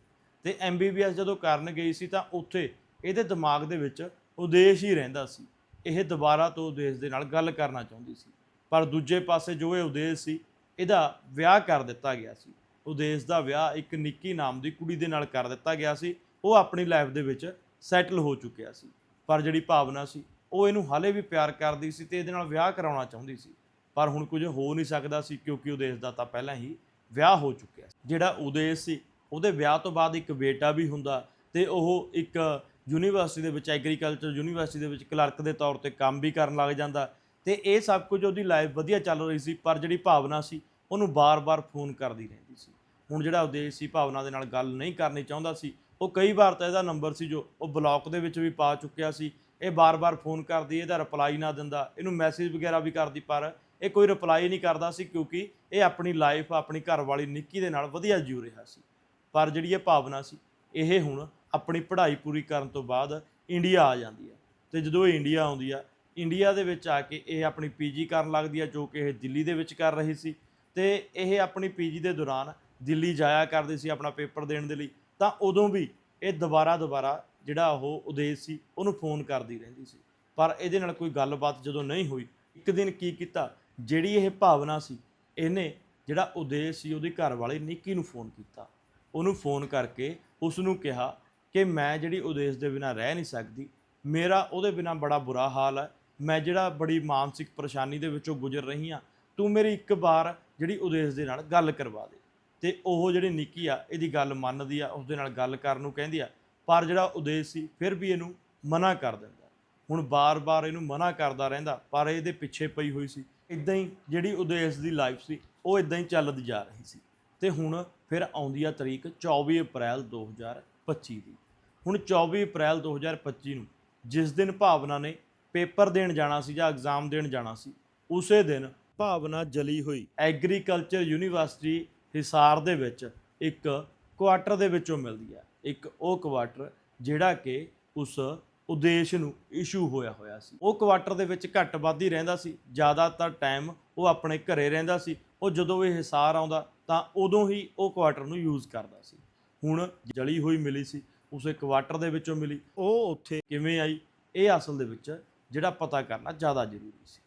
ਤੇ ਐਮਬੀਬੀਐਸ ਜਦੋਂ ਕਰਨ ਗਈ ਸੀ ਤਾਂ ਉੱਥੇ ਇਹਦੇ ਦਿਮਾਗ ਦੇ ਵਿੱਚ ਉਦੇਸ਼ ਹੀ ਰਹਿੰਦਾ ਸੀ ਇਹ ਦੁਬਾਰਾ ਤੋਂ ਉਦੇਸ਼ ਦੇ ਨਾਲ ਗੱਲ ਕਰਨਾ ਚਾਹੁੰਦੀ ਸੀ। ਪਰ ਦੂਜੇ ਪਾਸੇ ਜੋ ਇਹ ਉਦੇਸ਼ ਸੀ, ਇਹਦਾ ਵਿਆਹ ਕਰ ਦਿੱਤਾ ਗਿਆ ਸੀ। ਉਦੇਸ਼ ਦਾ ਵਿਆਹ ਇੱਕ ਨਿੱਕੀ ਨਾਮ ਦੀ ਕੁੜੀ ਦੇ ਨਾਲ ਕਰ ਦਿੱਤਾ ਗਿਆ ਸੀ। ਉਹ ਆਪਣੀ ਲਾਈਫ ਦੇ ਵਿੱਚ ਸੈਟਲ ਹੋ ਚੁੱਕਿਆ ਸੀ। ਪਰ ਜਿਹੜੀ ਭਾਵਨਾ ਸੀ, ਉਹ ਇਹਨੂੰ ਹਾਲੇ ਵੀ ਪਿਆਰ ਕਰਦੀ ਸੀ ਤੇ ਇਹਦੇ ਨਾਲ ਵਿਆਹ ਕਰਾਉਣਾ ਚਾਹੁੰਦੀ ਸੀ। ਪਰ ਹੁਣ ਕੁਝ ਹੋ ਨਹੀਂ ਸਕਦਾ ਸੀ ਕਿਉਂਕਿ ਉਦੇਸ਼ ਦਾ ਤਾਂ ਪਹਿਲਾਂ ਹੀ ਵਿਆਹ ਹੋ ਚੁੱਕਿਆ ਸੀ। ਜਿਹੜਾ ਉਦੇਸ਼ ਸੀ, ਉਹਦੇ ਵਿਆਹ ਤੋਂ ਬਾਅਦ ਇੱਕ ਬੇਟਾ ਵੀ ਹੁੰਦਾ ਤੇ ਉਹ ਇੱਕ ਯੂਨੀਵਰਸਿਟੀ ਦੇ ਵਿੱਚ ਐਗਰੀਕਲਚਰ ਯੂਨੀਵਰਸਿਟੀ ਦੇ ਵਿੱਚ ਕਲਰਕ ਦੇ ਤੌਰ ਤੇ ਕੰਮ ਵੀ ਕਰਨ ਲੱਗ ਜਾਂਦਾ। ਤੇ ਇਹ ਸਭ ਕੁਝ ਉਹਦੀ ਲਾਈਫ ਵਧੀਆ ਚੱਲ ਰਹੀ ਸੀ, ਪਰ ਜਿਹੜੀ ਭਾਵਨਾ ਸੀ, ਉਹਨੂੰ ਬਾਰ-ਬਾਰ ਫੋਨ ਕਰਦੀ ਰਹਿੰਦੀ ਸੀ। ਹੁਣ ਜਿਹੜਾ ਉਦੇਸ਼ ਸੀ, ਭਾਵਨਾ ਦੇ ਨਾਲ ਗੱਲ ਨਹੀਂ ਕਰਨੀ ਚਾਹੁੰਦਾ ਸੀ, ਉਹ ਕਈ ਵਾਰ ਤਾਂ ਇਹਦਾ ਨੰਬਰ ਸੀ ਜੋ ਉਹ ਬਲੌਕ ਦੇ ਵਿੱਚ ਵੀ ਪਾ ਚੁੱਕਿਆ ਸੀ। ਇਹ ਬਾਰ-ਬਾਰ ਫੋਨ ਕਰਦੀ, ਇਹਦਾ ਰਿਪਲਾਈ ਨਾ ਦਿੰਦਾ, ਇਹਨੂੰ ਮੈਸੇਜ ਵਗੈਰਾ ਵੀ ਕਰਦੀ, ਪਰ ਇਹ ਕੋਈ ਰਿਪਲਾਈ ਨਹੀਂ ਕਰਦਾ ਸੀ, ਕਿਉਂਕਿ ਇਹ ਆਪਣੀ ਲਾਈਫ ਆਪਣੀ ਘਰ ਵਾਲੀ ਨਿੱਕੀ ਦੇ ਨਾਲ ਵਧੀਆ ਜਿਉ ਰਿਹਾ ਸੀ। ਪਰ ਜਿਹੜੀ ਇਹ ਭਾਵਨਾ ਸੀ, ਇਹ ਹੁਣ ਆਪਣੀ ਪੜ੍ਹਾਈ ਪੂਰੀ ਕਰਨ ਤੋਂ ਬਾਅਦ ਇੰਡੀਆ ਆ ਜਾਂਦੀ ਹੈ। ਤੇ ਜਦੋਂ ਇਹ ਇੰਡੀਆ ਆਉਂਦੀ ਆ, ਇੰਡੀਆ ਦੇ ਵਿੱਚ ਆ ਕੇ ਇਹ ਆਪਣੀ ਪੀਜੀ ਕਰਨ ਲੱਗਦੀ ਆ, ਜੋ ਕਿ ਇਹ ਦਿੱਲੀ ਦੇ ਵਿੱਚ ਕਰ ਰਹੀ ਸੀ। ਤੇ ਇਹ ਆਪਣੀ ਪੀਜੀ ਦੇ ਦੌਰਾਨ ਦਿੱਲੀ ਜਾਇਆ ਕਰਦੀ ਸੀ ਆਪਣਾ ਪੇਪਰ ਦੇਣ ਦੇ ਲਈ। ਤਾਂ ਉਦੋਂ ਵੀ ਇਹ ਦੁਬਾਰਾ ਦੁਬਾਰਾ ਜਿਹੜਾ ਉਹ ਉਦੇਸ਼ ਸੀ, ਉਹਨੂੰ ਫੋਨ ਕਰਦੀ ਰਹਿੰਦੀ ਸੀ। ਪਰ ਇਹਦੇ ਨਾਲ ਕੋਈ ਗੱਲਬਾਤ ਜਦੋਂ ਨਹੀਂ ਹੋਈ, ਇੱਕ ਦਿਨ ਕੀ ਕੀਤਾ, ਜਿਹੜੀ ਇਹ ਭਾਵਨਾ ਸੀ, ਇਹਨੇ ਜਿਹੜਾ ਉਦੇਸ਼ ਸੀ ਉਹਦੇ ਘਰ ਵਾਲੇ ਨਿੱਕੀ ਨੂੰ ਫੋਨ ਕੀਤਾ। ਉਹਨੂੰ ਫੋਨ ਕਰਕੇ ਉਸ ਨੂੰ ਕਿਹਾ ਕਿ ਮੈਂ ਜਿਹੜੀ ਉਦੇਸ਼ ਦੇ ਬਿਨਾਂ ਰਹਿ ਨਹੀਂ ਸਕਦੀ, ਮੇਰਾ ਉਹਦੇ ਬਿਨਾਂ ਬੜਾ ਬੁਰਾ ਹਾਲ ਹੈ। ਮੈਂ ਜਿਹੜਾ ਬੜੀ ਮਾਨਸਿਕ ਪਰੇਸ਼ਾਨੀ ਦੇ ਵਿੱਚੋਂ ਗੁਜ਼ਰ ਰਹੀ ਹਾਂ, ਤੂੰ ਮੇਰੀ ਇੱਕ ਵਾਰ ਜਿਹੜੀ ਉਦੇਸ਼ ਦੇ ਨਾਲ ਗੱਲ ਕਰਵਾ ਦੇ। ਤੇ ਉਹ ਜਿਹੜੀ ਨਿੱਕੀ ਆ, ਇਹਦੀ ਗੱਲ ਮੰਨਦੀ ਆ, ਉਸਦੇ ਨਾਲ ਗੱਲ ਕਰਨ ਨੂੰ ਕਹਿੰਦੀ ਆ, ਪਰ ਜਿਹੜਾ ਉਦੇਸ਼ ਸੀ, ਫਿਰ ਵੀ ਇਹਨੂੰ ਮਨਾ ਕਰ ਦਿੰਦਾ। ਹੁਣ ਬਾਰ-ਬਾਰ ਇਹਨੂੰ ਮਨਾ ਕਰਦਾ ਰਹਿੰਦਾ, ਪਰ ਇਹਦੇ ਪਿੱਛੇ ਪਈ ਹੋਈ ਸੀ। ਇਦਾਂ ਹੀ ਜਿਹੜੀ ਉਦੇਸ਼ ਦੀ ਲਾਈਫ ਸੀ, ਉਹ ਇਦਾਂ ਹੀ ਚੱਲਦੀ ਜਾ ਰਹੀ ਸੀ। ਤੇ ਹੁਣ ਫਿਰ ਆਉਂਦੀ ਆ ਤਰੀਕ 24 ਅਪ੍ਰੈਲ 2025 ਦੀ। ਹੁਣ 24 ਅਪ੍ਰੈਲ 2025 ਨੂੰ ਜਿਸ ਦਿਨ ਭਾਵਨਾ ਨੇ ਪੇਪਰ ਦੇਣ ਜਾਣਾ ਸੀ ਜਾਂ ਐਗਜ਼ਾਮ ਦੇਣ ਜਾਣਾ ਸੀ, ਉਸੇ ਦਿਨ ਭਾਵਨਾ ਜਲੀ ਹੋਈ। ਐਗਰੀਕਲਚਰ ਯੂਨੀਵਰਸਿਟੀ ਹਿਸਾਰ ਦੇ ਵਿੱਚ ਇੱਕ ਕੁਆਟਰ ਦੇ ਵਿੱਚੋਂ ਮਿਲਦੀ ਹੈ। ਇੱਕ ਉਹ ਕੁਆਟਰ ਜਿਹੜਾ ਕਿ ਉਸ ਉਦੇਸ਼ ਨੂੰ ਇਸ਼ੂ ਹੋਇਆ ਹੋਇਆ ਸੀ। ਉਹ ਕੁਆਟਰ ਦੇ ਵਿੱਚ ਘੱਟ ਵੱਧ ਹੀ ਰਹਿੰਦਾ ਸੀ। ਜ਼ਿਆਦਾਤਰ ਟਾਈਮ ਉਹ ਆਪਣੇ ਘਰੇ ਰਹਿੰਦਾ ਸੀ। ਉਹ ਜਦੋਂ ਇਹ ਹਿਸਾਰ ਆਉਂਦਾ ਤਾਂ ਉਦੋਂ ਹੀ ਉਹ ਕੁਆਟਰ ਨੂੰ ਯੂਜ਼ ਕਰਦਾ ਸੀ। ਹੁਣ ਜਲੀ ਹੋਈ ਮਿਲੀ ਸੀ, ਉਸੇ ਕੁਆਟਰ ਦੇ ਵਿੱਚੋਂ ਮਿਲੀ। ਉਹ ਉੱਥੇ ਕਿਵੇਂ ਆਈ, ਇਹ ਅਸਲ ਦੇ ਵਿੱਚ ਜਿਹੜਾ ਪਤਾ ਕਰਨਾ ਜ਼ਿਆਦਾ ਜ਼ਰੂਰੀ ਸੀ।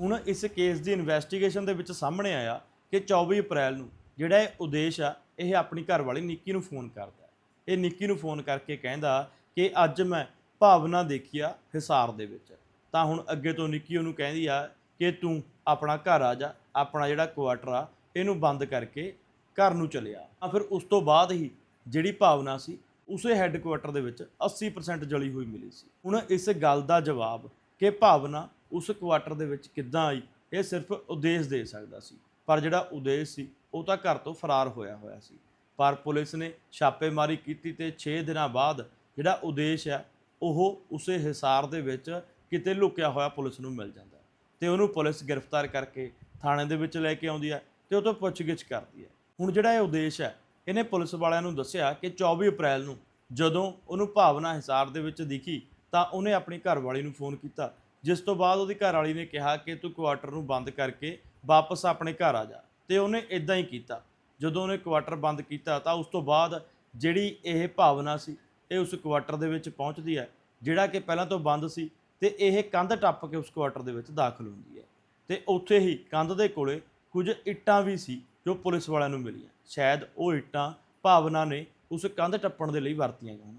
ਹੁਣ ਇਸ ਕੇਸ ਦੀ ਇਨਵੈਸਟੀਗੇਸ਼ਨ ਦੇ ਵਿੱਚ ਸਾਹਮਣੇ ਆਇਆ ਕਿ 24 ਅਪ੍ਰੈਲ ਨੂੰ ਜਿਹੜਾ ਇਹ ਉਦੇਸ਼ ਆ, ਇਹ ਆਪਣੀ ਘਰ ਵਾਲੀ ਨਿੱਕੀ ਨੂੰ ਫੋਨ ਕਰਦਾ। ਇਹ ਨਿੱਕੀ ਨੂੰ ਫੋਨ ਕਰਕੇ ਕਹਿੰਦਾ ਕਿ ਅੱਜ ਮੈਂ ਭਾਵਨਾ ਦੇਖੀ ਆ ਹਿਸਾਰ ਦੇ ਵਿੱਚ। ਤਾਂ ਹੁਣ ਅੱਗੇ ਤੋਂ ਨਿੱਕੀ ਉਹਨੂੰ ਕਹਿੰਦੀ ਆ ਕਿ ਤੂੰ ਆਪਣਾ ਘਰ ਆ ਜਾ, ਆਪਣਾ ਜਿਹੜਾ ਕੁਆਟਰ ਆ, ਇਹਨੂੰ ਬੰਦ ਕਰਕੇ ਘਰ ਨੂੰ ਚਲਿਆ। ਆ ਫਿਰ ਉਸ ਤੋਂ ਬਾਅਦ ਹੀ ਜਿਹੜੀ ਭਾਵਨਾ ਸੀ, ਉਸੇ ਹੈੱਡਕੁਆਟਰ ਦੇ ਵਿੱਚ 80% ਜਲੀ ਹੋਈ ਮਿਲੀ ਸੀ। ਹੁਣ ਇਸ ਗੱਲ ਦਾ ਜਵਾਬ ਕਿ ਭਾਵਨਾ ਉਸ ਕੁਆਟਰ ਦੇ ਵਿੱਚ ਕਿੱਦਾਂ ਆਈ, ਇਹ ਸਿਰਫ ਉਦੇਸ਼ ਦੇ ਸਕਦਾ ਸੀ। ਪਰ ਜਿਹੜਾ ਉਦੇਸ਼ ਸੀ, ਉਹ ਤਾਂ ਘਰ ਤੋਂ ਫਰਾਰ ਹੋਇਆ ਹੋਇਆ ਸੀ। ਪਰ ਪੁਲਿਸ ਨੇ ਛਾਪੇਮਾਰੀ ਕੀਤੀ ਤੇ 6 ਦਿਨਾਂ ਬਾਅਦ ਜਿਹੜਾ ਉਦੇਸ਼ ਹੈ ਉਹ ਉਸੇ ਹਿਸਾਰ ਦੇ ਵਿੱਚ ਕਿਤੇ ਲੁਕਿਆ ਹੋਇਆ ਪੁਲਿਸ ਨੂੰ ਮਿਲ ਜਾਂਦਾ। ਹੈ ਤੇ ਉਹਨੂੰ ਪੁਲਿਸ ਗ੍ਰਿਫਤਾਰ ਕਰਕੇ ਥਾਣੇ ਦੇ ਵਿੱਚ ਲੈ ਕੇ ਆਉਂਦੀ ਹੈ ਤੇ ਉਹ ਤੋਂ ਪੁੱਛਗਿੱਛ ਕਰਦੀ ਹੈ ਹੁਣ ਜਿਹੜਾ ਇਹ ਉਦੇਸ਼ ਹੈ, ਇਹਨੇ ਪੁਲਿਸ ਵਾਲਿਆਂ ਨੂੰ ਦੱਸਿਆ ਕਿ 24 ਅਪ੍ਰੈਲ ਨੂੰ ਜਦੋਂ ਉਹਨੂੰ ਭਾਵਨਾ ਹਿਸਾਰ ਦੇ ਵਿੱਚ ਦਿਖੀ, ਤਾਂ ਉਹਨੇ ਆਪਣੀ ਘਰਵਾਲੀ ਨੂੰ ਫੋਨ ਕੀਤਾ, ਜਿਸ ਤੋਂ ਬਾਅਦ ਉਹਦੀ ਘਰਵਾਲੀ ਨੇ ਕਿਹਾ ਕਿ ਤੂੰ ਕੁਆਟਰ ਨੂੰ ਬੰਦ ਕਰਕੇ ਵਾਪਸ ਆਪਣੇ ਘਰ ਆ ਜਾ। ਤੇ ਉਹਨੇ ਇਦਾਂ ਹੀ ਕੀਤਾ। ਜਦੋਂ ਉਹਨੇ ਕੁਆਟਰ ਬੰਦ ਕੀਤਾ, ਤਾਂ ਉਸ ਤੋਂ ਬਾਅਦ ਜਿਹੜੀ ਇਹ ਭਾਵਨਾ ਸੀ, ਇਹ ਉਸ ਕੁਆਟਰ ਦੇ ਵਿੱਚ ਪਹੁੰਚਦੀ ਹੈ, ਜਿਹੜਾ ਕਿ ਪਹਿਲਾਂ ਤੋਂ ਬੰਦ ਸੀ, ਤੇ ਇਹ ਕੰਧ ਟੱਪ ਕੇ ਉਸ ਕੁਆਟਰ ਦੇ ਵਿੱਚ ਦਾਖਲ ਹੁੰਦੀ ਹੈ। ਤੇ ਉੱਥੇ ਹੀ ਕੰਧ ਦੇ ਕੋਲੇ ਕੁਝ ਇੱਟਾਂ ਵੀ ਸੀ। ਜੋ ਪੁਲਿਸ ਵਾਲਿਆਂ ਨੂੰ ਮਿਲੀਆਂ। ਸ਼ਾਇਦ ਉਹ ਇੱਟਾਂ ਭਾਵਨਾ ਨੇ ਉਸ ਕੰਧ ਟੱਪਣ ਦੇ ਲਈ ਵਰਤੀਆਂ ਗਈਆਂ।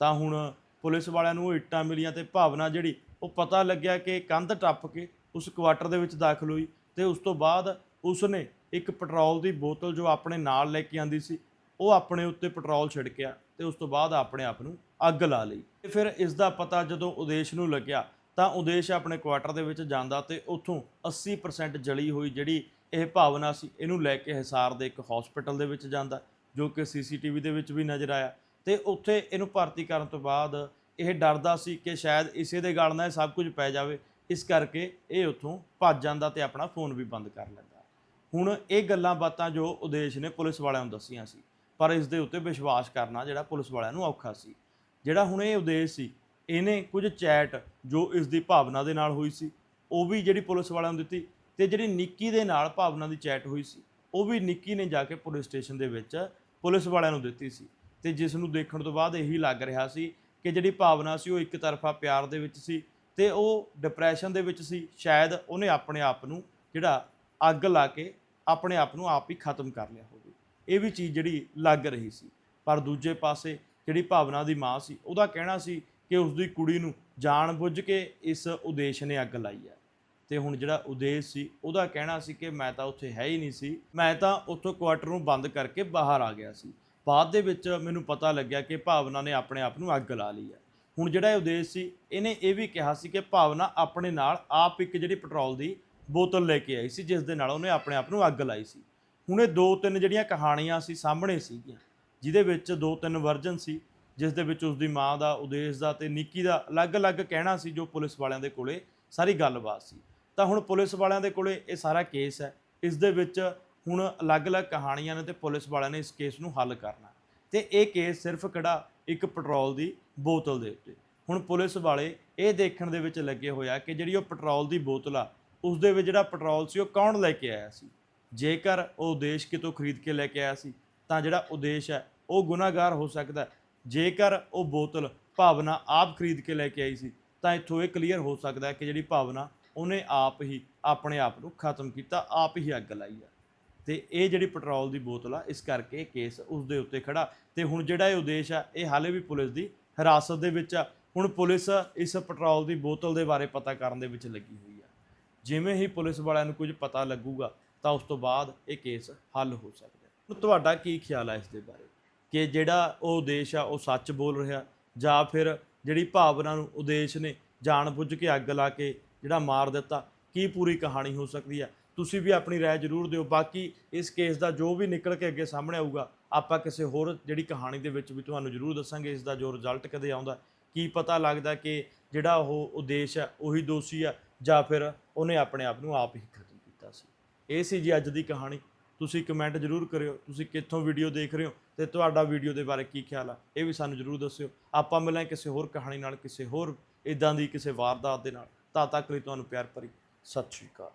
ਤਾਂ ਹੁਣ ਪੁਲਿਸ ਵਾਲਿਆਂ ਨੂੰ ਉਹ ਇੱਟਾਂ ਮਿਲੀਆਂ ਤੇ ਭਾਵਨਾ ਜਿਹੜੀ, ਉਹ ਪਤਾ ਲੱਗਿਆ ਕਿ ਕੰਧ ਟੱਪ ਕੇ ਉਸ ਕੁਆਟਰ ਦੇ ਵਿੱਚ ਦਾਖਲ ਹੋਈ ਤੇ ਉਸ ਤੋਂ ਬਾਅਦ ਉਸਨੇ ਇੱਕ ਪੈਟਰੋਲ ਦੀ ਬੋਤਲ ਜੋ ਆਪਣੇ ਨਾਲ ਲੈ ਕੇ ਆਂਦੀ ਸੀ, ਉਹ ਆਪਣੇ ਉੱਤੇ ਪੈਟਰੋਲ ਛਿੜਕਿਆ ਤੇ ਉਸ ਤੋਂ ਬਾਅਦ ਆਪਣੇ ਆਪ ਨੂੰ ਅੱਗ ਲਾ ਲਈ। ਤੇ ਫਿਰ ਇਸ ਦਾ ਪਤਾ ਜਦੋਂ ਉਦੇਸ਼ ਨੂੰ ਲੱਗਿਆ, ਤਾਂ ਉਦੇਸ਼ ਆਪਣੇ ਕੁਆਟਰ ਦੇ ਵਿੱਚ ਜਾਂਦਾ ਤੇ ਉੱਥੋਂ 80% ਜਲੀ ਹੋਈ ਜਿਹੜੀ ਇਹ ਭਾਵਨਾ ਸੀ, ਇਹਨੂੰ ਲੈ ਕੇ ਹਿਸਾਰ ਦੇ ਇੱਕ ਹਸਪੀਟਲ ਦੇ ਵਿੱਚ ਜਾਂਦਾ, ਜੋ ਕਿ ਸੀਸੀਟੀਵੀ ਦੇ ਵਿੱਚ ਵੀ ਨਜ਼ਰ ਆਇਆ। ਤੇ ਉੱਥੇ ਇਹਨੂੰ ਭਰਤੀ ਕਰਨ ਤੋਂ ਬਾਅਦ ਇਹ ਡਰਦਾ ਸੀ ਕਿ ਸ਼ਾਇਦ ਇਸੇ ਦੇ ਗਲ ਨਾਲ ਇਹ ਸਭ ਕੁਝ ਪੈ ਜਾਵੇ। ਇਸ ਕਰਕੇ ਇਹ ਉੱਥੋਂ ਭੱਜ ਜਾਂਦਾ ਤੇ ਆਪਣਾ ਫੋਨ ਵੀ ਬੰਦ ਕਰ ਲੈਂਦਾ। ਹੁਣ ਇਹ ਗੱਲਾਂ ਬਾਤਾਂ ਜੋ ਉਦੇਸ਼ ਨੇ ਪੁਲਿਸ ਵਾਲਿਆਂ ਨੂੰ ਦੱਸੀਆਂ ਸੀ, ਪਰ ਇਸ ਦੇ ਉੱਤੇ ਵਿਸ਼ਵਾਸ ਕਰਨਾ ਜਿਹੜਾ ਪੁਲਿਸ ਵਾਲਿਆਂ ਨੂੰ ਔਖਾ ਸੀ। ਜਿਹੜਾ ਹੁਣ ਇਹ ਉਦੇਸ਼ ਸੀ, ਇਹਨੇ ਕੁਝ ਚੈਟ ਜੋ ਇਸ ਦੀ ਭਾਵਨਾ ਦੇ ਨਾਲ ਹੋਈ ਸੀ, ਉਹ ਵੀ ਜਿਹੜੀ ਪੁਲਿਸ ਵਾਲਿਆਂ ਨੂੰ ਦਿੱਤੀ ਤੇ ਜਿਹੜੀ ਨਿੱਕੀ ਦੇ ਨਾਲ ਭਾਵਨਾ ਦੀ ਚੈਟ ਹੋਈ ਸੀ, ਉਹ ਵੀ ਨਿੱਕੀ ਨੇ ਜਾ ਕੇ ਪੁਲਿਸ ਸਟੇਸ਼ਨ ਦੇ ਵਿੱਚ ਪੁਲਿਸ ਵਾਲਿਆਂ ਨੂੰ ਦਿੱਤੀ ਸੀ ਤੇ ਜਿਸ ਨੂੰ ਦੇਖਣ ਤੋਂ ਬਾਅਦ ਇਹੀ ਲੱਗ ਰਿਹਾ ਸੀ ਕਿ ਜਿਹੜੀ ਭਾਵਨਾ ਸੀ ਉਹ ਇੱਕ ਤਰਫਾ ਪਿਆਰ ਦੇ ਵਿੱਚ ਸੀ ਤੇ ਉਹ ਡਿਪਰੈਸ਼ਨ ਦੇ ਵਿੱਚ ਸੀ, ਸ਼ਾਇਦ ਉਹਨੇ ਆਪਣੇ ਆਪ ਨੂੰ ਜਿਹੜਾ ਅੱਗ ਲਾ ਕੇ ਆਪਣੇ ਆਪ ਨੂੰ ਆਪ ਹੀ ਖਤਮ ਕਰ ਲਿਆ ਹੋਵੇ। ਇਹ ਵੀ ਚੀਜ਼ ਜਿਹੜੀ ਲੱਗ ਰਹੀ ਸੀ। ਪਰ ਦੂਜੇ ਪਾਸੇ ਜਿਹੜੀ ਭਾਵਨਾ ਦੀ ਮਾਂ ਸੀ, ਉਹਦਾ ਕਹਿਣਾ ਸੀ ਕਿ ਉਸ ਦੀ ਕੁੜੀ ਨੂੰ ਜਾਣ ਬੁੱਝ ਕੇ ਇਸ ਉਦੇਸ਼ ਨੇ ਅੱਗ ਲਾਈ ਹੈ। ਤੇ ਹੁਣ ਜਿਹੜਾ ਉਦੇਸ਼ ਸੀ, ਉਹਦਾ ਕਹਿਣਾ ਸੀ ਕਿ ਮੈਂ ਤਾਂ ਉੱਥੇ ਹੈ ਹੀ ਨਹੀਂ ਸੀ। ਮੈਂ ਤਾਂ ਉੱਥੋਂ ਕੁਆਟਰ ਨੂੰ ਬੰਦ ਕਰਕੇ ਬਾਹਰ ਆ ਗਿਆ ਸੀ। ਬਾਅਦ ਦੇ ਵਿੱਚ ਮੈਨੂੰ ਪਤਾ ਲੱਗਿਆ ਕਿ ਭਾਵਨਾ ਨੇ ਆਪਣੇ ਆਪ ਨੂੰ ਅੱਗ ਲਾ ਲਈ ਹੈ। ਹੁਣ ਜਿਹੜਾ ਇਹ ਉਦੇਸ਼ ਸੀ, ਇਹਨੇ ਇਹ ਵੀ ਕਿਹਾ ਸੀ ਕਿ ਭਾਵਨਾ ਆਪਣੇ ਨਾਲ ਆਪ ਇੱਕ ਜਿਹੜੀ ਪੈਟਰੋਲ ਦੀ ਬੋਤਲ ਲੈ ਕੇ ਆਈ ਸੀ, ਜਿਸ ਦੇ ਨਾਲ ਉਹਨੇ ਆਪਣੇ ਆਪ ਨੂੰ ਅੱਗ ਲਾਈ ਸੀ। ਹੁਣ ਇਹ ਦੋ ਤਿੰਨ ਜਿਹੜੀਆਂ ਕਹਾਣੀਆਂ ਸੀ, ਸਾਹਮਣੇ ਸੀਗੀਆਂ, ਜਿਹਦੇ ਵਿੱਚ ਦੋ ਤਿੰਨ ਵਰਜਨ ਸੀ, ਜਿਸ ਦੇ ਵਿੱਚ ਉਸ ਦੀ ਮਾਂ ਦਾ, ਉਦੇਸ਼ ਦਾ ਤੇ ਨਿੱਕੀ ਦਾ ਅਲੱਗ-ਅਲੱਗ ਕਹਿਣਾ ਸੀ, ਜੋ ਪੁਲਿਸ ਵਾਲਿਆਂ ਦੇ ਕੋਲੇ ਸਾਰੀ ਗੱਲਬਾਤ ਸੀ। ਤਾਂ ਹੁਣ ਪੁਲਿਸ ਵਾਲਿਆਂ ਦੇ ਕੋਲੇ ਇਹ ਸਾਰਾ ਕੇਸ ਹੈ। ਇਸ ਦੇ ਵਿੱਚ ਹੁਣ ਅਲੱਗ-ਅਲੱਗ ਕਹਾਣੀਆਂ ਨੇ ਤੇ ਪੁਲਿਸ ਵਾਲਿਆਂ ਨੇ ਇਸ ਕੇਸ ਨੂੰ ਹੱਲ ਕਰਨਾ। ਤੇ ਇਹ ਕੇਸ ਸਿਰਫ ਕਿਹੜਾ? ਇੱਕ ਪੈਟਰੋਲ ਦੀ ਬੋਤਲ ਦੇ ਉੱਤੇ। ਹੁਣ ਪੁਲਿਸ ਵਾਲੇ ਇਹ ਦੇਖਣ ਦੇ ਵਿੱਚ ਲੱਗੇ ਹੋਇਆ ਕਿ ਜਿਹੜੀ ਉਹ ਪੈਟਰੋਲ ਦੀ ਬੋਤਲ ਆ, ਉਸ ਦੇ ਵਿੱਚ ਜਿਹੜਾ ਪੈਟਰੋਲ ਸੀ ਉਹ ਕੌਣ ਲੈ ਕੇ ਆਇਆ ਸੀ? ਜੇਕਰ ਉਹ ਉਦੇਸ਼ ਕਿਤੋਂ ਖਰੀਦ ਕੇ ਲੈ ਕੇ ਆਇਆ ਸੀ, ਤਾਂ ਜਿਹੜਾ ਉਦੇਸ਼ ਹੈ, ਉਹ ਗੁਨਾਹਗਾਰ ਹੋ ਸਕਦਾ ਜੇਕਰ ਉਹ ਬੋਤਲ ਭਾਵਨਾ ਆਪ ਖਰੀਦ ਕੇ ਲੈ ਕੇ ਆਈ ਸੀ, ਤਾਂ ਇੱਥੋਂ ਇਹ ਕਲੀਅਰ ਹੋ ਸਕਦਾ ਕਿ ਜਿਹੜੀ ਭਾਵਨਾ ਉਹਨੇ ਆਪ ਹੀ ਆਪਣੇ ਆਪ ਨੂੰ ਖਤਮ ਕੀਤਾ, ਆਪ ਹੀ ਅੱਗ ਲਾਈ ਆ। ਤੇ ਇਹ ਜਿਹੜੀ ਪੈਟਰੋਲ ਦੀ ਬੋਤਲ ਆ, ਇਸ ਕਰਕੇ ਕੇਸ ਉਸ ਦੇ ਉੱਤੇ ਖੜਾ। ਤੇ ਹੁਣ ਜਿਹੜਾ ਇਹ ਉਦੇਸ਼ ਆ, ਇਹ ਹਾਲੇ ਵੀ ਪੁਲਿਸ ਦੀ ਹਿਰਾਸਤ ਦੇ ਵਿੱਚ ਆ। ਹੁਣ ਪੁਲਿਸ ਇਸ ਪੈਟਰੋਲ ਦੀ ਬੋਤਲ ਦੇ ਬਾਰੇ ਪਤਾ ਕਰਨ ਦੇ ਵਿੱਚ ਲੱਗੀ ਹੋਈ ਆ। ਜਿਵੇਂ ਹੀ ਪੁਲਿਸ ਵਾਲਿਆਂ ਨੂੰ ਕੁਝ ਪਤਾ ਲੱਗੂਗਾ, ਤਾਂ ਉਸ ਤੋਂ ਬਾਅਦ ਇਹ ਕੇਸ ਹੱਲ ਹੋ ਸਕਦਾ ਹੁਣ ਤੁਹਾਡਾ ਕੀ ਖਿਆਲ ਆ ਇਸ ਦੇ ਬਾਰੇ? ਕਿ ਜਿਹੜਾ ਉਹ ਉਦੇਸ਼ ਆ, ਉਹ ਸੱਚ ਬੋਲ ਰਿਹਾ ਜਾਂ ਫਿਰ ਜਿਹੜੀ ਭਾਵਨਾ ਨੂੰ ਉਦੇਸ਼ ਨੇ ਜਾਣਬੁੱਝ ਕੇ ਅੱਗ ਲਾ ਕੇ ਜਿਹੜਾ ਮਾਰ ਦਿੱਤਾ ਕੀ ਪੂਰੀ ਕਹਾਣੀ ਹੋ ਸਕਦੀ ਹੈ ਤੁਸੀਂ ਵੀ ਆਪਣੀ رائے ਜ਼ਰੂਰ ਦਿਓ ਬਾਕੀ ਇਸ ਕੇਸ ਦਾ ਜੋ ਵੀ ਨਿਕਲ ਕੇ ਅੱਗੇ ਸਾਹਮਣੇ ਆਊਗਾ ਆਪਾਂ ਕਿਸੇ ਹੋਰ ਜਿਹੜੀ ਕਹਾਣੀ ਦੇ ਵਿੱਚ ਵੀ ਤੁਹਾਨੂੰ ਜ਼ਰੂਰ ਦੱਸਾਂਗੇ ਇਸ ਦਾ ਜੋ ਰਿਜ਼ਲਟ ਕਦੇ ਆਉਂਦਾ ਕੀ ਪਤਾ ਲੱਗਦਾ ਕਿ ਜਿਹੜਾ ਉਹ ਉਦੇਸ਼ ਹੈ ਉਹੀ ਦੋਸ਼ੀ ਆ ਜਾਂ ਫਿਰ ਉਹਨੇ ਆਪਣੇ ਆਪ ਨੂੰ ਆਪ ਹੀ ਖਤਮ ਕੀਤਾ ਸੀ ਇਹ ਸੀ ਜੀ ਅੱਜ ਦੀ ਕਹਾਣੀ ਤੁਸੀਂ ਕਮੈਂਟ ਜ਼ਰੂਰ ਕਰਿਓ ਤੁਸੀਂ ਕਿੱਥੋਂ ਵੀਡੀਓ ਦੇਖ ਰਹੇ ਹੋ ਤੇ ਤੁਹਾਡਾ ਵੀਡੀਓ ਦੇ ਬਾਰੇ ਕੀ ਖਿਆਲ ਆ ਇਹ ਵੀ ਸਾਨੂੰ ਜ਼ਰੂਰ ਦੱਸਿਓ ਆਪਾਂ ਮਿਲਾਂਗੇ ਕਿਸੇ ਹੋਰ ਕਹਾਣੀ ਨਾਲ ਕਿਸੇ ਹੋਰ ਇਦਾਂ ਦੀ ਕਿਸੇ ਵਾਰਦਾਤ ਦੇ ਨਾਲ ਤਾਂ ਤੱਕ ਲਈ ਤੁਹਾਨੂੰ ਪਿਆਰ ਭਰੀ ਸਤਿ ਸ਼੍ਰੀ ਅਕਾਲ।